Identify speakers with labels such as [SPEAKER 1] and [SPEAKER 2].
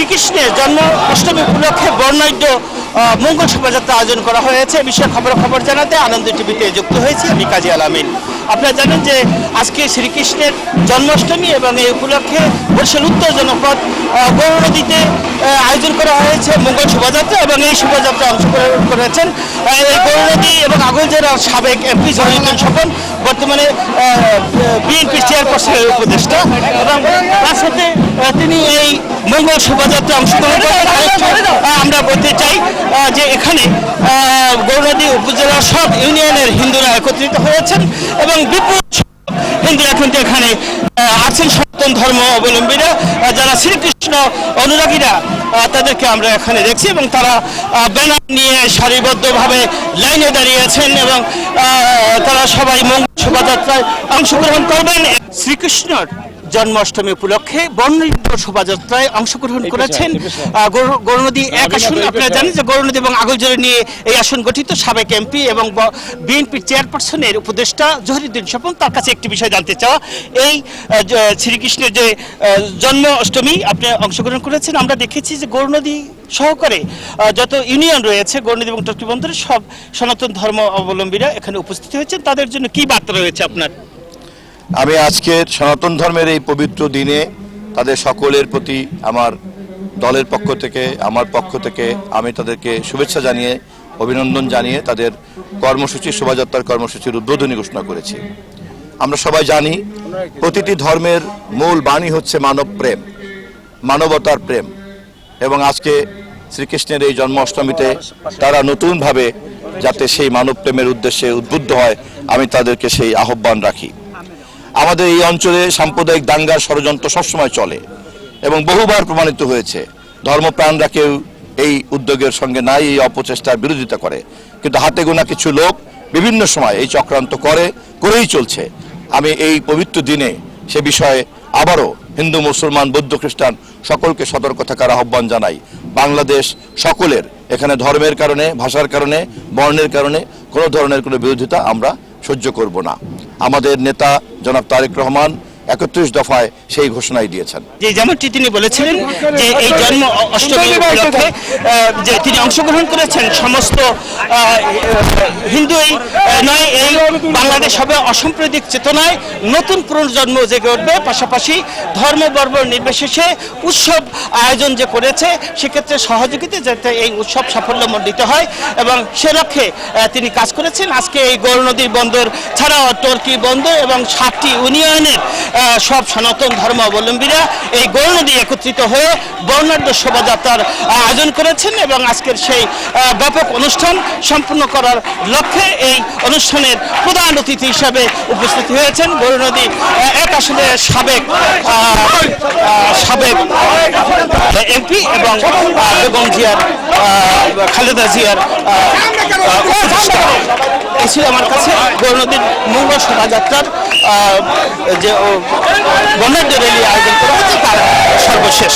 [SPEAKER 1] শ্রীকৃষ্ণের জন্ম অষ্টমী উপলক্ষে বর্ণাঢ্য মঙ্গল শোভাযাত্রা আয়োজন করা হয়েছে। বিষয়ে খবর খবর জানাতে আনন্দ টিভিতে যুক্ত হয়েছি আমি কাজী আলামিন। আপনারা জানেন যে আজকে শ্রীকৃষ্ণের জন্মাষ্টমী এবং এই উপলক্ষে বরিশাল উত্তর জনপদ আহ, গৌর নদীতে আহ, আয়োজন করা হয়েছে মঙ্গল শোভাযাত্রা এবং এই শোভাযাত্রা অংশগ্রহণ করেছেন এই গৌরনদী এবং আগল জেলার সাবেক এমপি জহিরুদ্দিন স্বপন বর্তমানে বিএনপি চেয়ারপারসনের উপদেষ্টা এবং তার সাথে তিনি এই মঙ্গল শোভাযাত্রা অংশগ্রহণ করেন আমরা বলতে চাই যে এখানে আহ, গৌরনদী উপজেলার সব ইউনিয়নের হিন্দুরা একত্রিত হয়েছেন এবং বিপুল হিন্দুরা কিন্তু এখানে আছেন সনাতন ধর্ম অবলম্বীরা যারা শ্রীকৃষ্ণ অনুরাগীরা তাদেরকে আমরা এখানে দেখছি এবং তারা ব্যানার নিয়ে সারিবদ্ধভাবে লাইনে দাঁড়িয়েছেন এবং তারা সবাই মঙ্গল শোভাযাত্রায় অংশগ্রহণ করবেন। শ্রীকৃষ্ণর জন্মাষ্টমী উপলক্ষে বর্ণিত শোভাযাত্রায় অংশগ্রহণ করেছেন গৌরনদী এক আসন। আপনারা জানেন যে গৌরনদী এবং আগলজোরে নিয়ে এই আসন গঠিত সাবেক এমপি এবং বিএনপির চেয়ারপারসনের উপদেষ্টা জহিরুদ্দিন স্বপন তার কাছে একটি বিষয় জানতে চাওয়া। এই শ্রীকৃষ্ণের যে আহ, জন্ম অষ্টমী আপনি অংশগ্রহণ করেছেন আমরা দেখেছি যে গৌরনদী সহকারে যত ইউনিয়ন রয়েছে গৌরনদী এবং টর্কি বন্দরের সব সনাতন ধর্ম অবলম্বীরা এখানে উপস্থিত হয়েছেন। তাদের জন্য কি বার্তা রয়েছে আপনার?
[SPEAKER 2] আমি আজকের সনাতন ধর্মের এই পবিত্র দিনে তাদের সকলের প্রতি আমার দলের পক্ষ থেকে, আমার পক্ষ থেকে আমি তাদেরকে শুভেচ্ছা জানিয়ে, অভিনন্দন জানিয়ে তাদের কর্মসূচি শোভাযাত্রার কর্মসূচির উদ্বোধনী ঘোষণা করেছি। আমরা সবাই জানি, প্রতিটি ধর্মের মূল বাণী হচ্ছে মানব প্রেম, মানবতার প্রেম। এবং আজকে শ্রীকৃষ্ণের এই জন্মাষ্টমীতে তারা নতুনভাবে যাতে সেই মানব প্রেমের উদ্দেশ্যে উদ্বুদ্ধ হয়, আমি তাদেরকে সেই আহ্বান রাখি। আমাদের এই অঞ্চলে সাম্প্রদায়িক দাঙ্গার ষড়যন্ত্র সবসময় চলে এবং বহুবার প্রমাণিত হয়েছে। ধর্মপ্রাণরা কেউ এই উদ্যোগের সঙ্গে নাই, এই অপচেষ্টার বিরোধিতা করে। কিন্তু হাতে গোনা কিছু লোক বিভিন্ন সময় এই চক্রান্ত করে, করেই চলছে। আমি এই পবিত্র দিনে সে বিষয়ে আবারও হিন্দু, মুসলমান, বৌদ্ধ, খ্রিস্টান সকলকে সতর্ক থাকার আহ্বান জানাই। বাংলাদেশ সকলের, এখানে ধর্মের কারণে, ভাষার কারণে, বর্ণের কারণে কোনো ধরনের কোনো বিরোধিতা আমরা সহ্য করব না। আমাদের নেতা জনাব তারেক রহমান একত্রিশ দফায় সেই ঘোষণাই দিয়েছেন।
[SPEAKER 1] যে যেমনটি তিনি বলেছিলেন যে এই জন্ম অষ্টমী উপলক্ষে যে তিনি অংশগ্রহণ করেছেন সমস্ত হিন্দুই নয় এই বাংলাদেশ হবে অসাম্প্রদায়িক চেতনায় নতুন পুনর্জন্ম জেগে উঠবে। পাশাপাশি ধর্ম বর্ব নির্বিশেষে উৎসব আয়োজন যে করেছে সেক্ষেত্রে সহযোগিতা যাতে এই উৎসব সাফল্যমণ্ডিত হয় এবং সে লক্ষ্যে তিনি কাজ করেছেন। আজকে এই গৌর নদীর বন্দর ছাড়াও টর্কি বন্দর এবং সাতটি ইউনিয়নের সব সনাতন ধর্মাবলম্বীরা এই গৌর নদী একত্রিত হয়ে বর্ণাঢ্য শোভাযাত্রার আয়োজন করেছেন এবং আজকের সেই ব্যাপক অনুষ্ঠান সম্পূর্ণ করার লক্ষ্যে এই অনুষ্ঠানের প্রধান অতিথি হিসাবে উপস্থিত হয়েছেন গৌর নদী এক আসলে সাবেক সাবেক এমপি এবং বেগম জিয়ার খালেদা জিয়ার। এই ছিল আমার কাছে গৌর নদীর মঙ্গল শোভাযাত্রার যে ও, বর্ণাঢ্য র্যালি আয়োজন করা হয়েছে তার সর্বশেষ।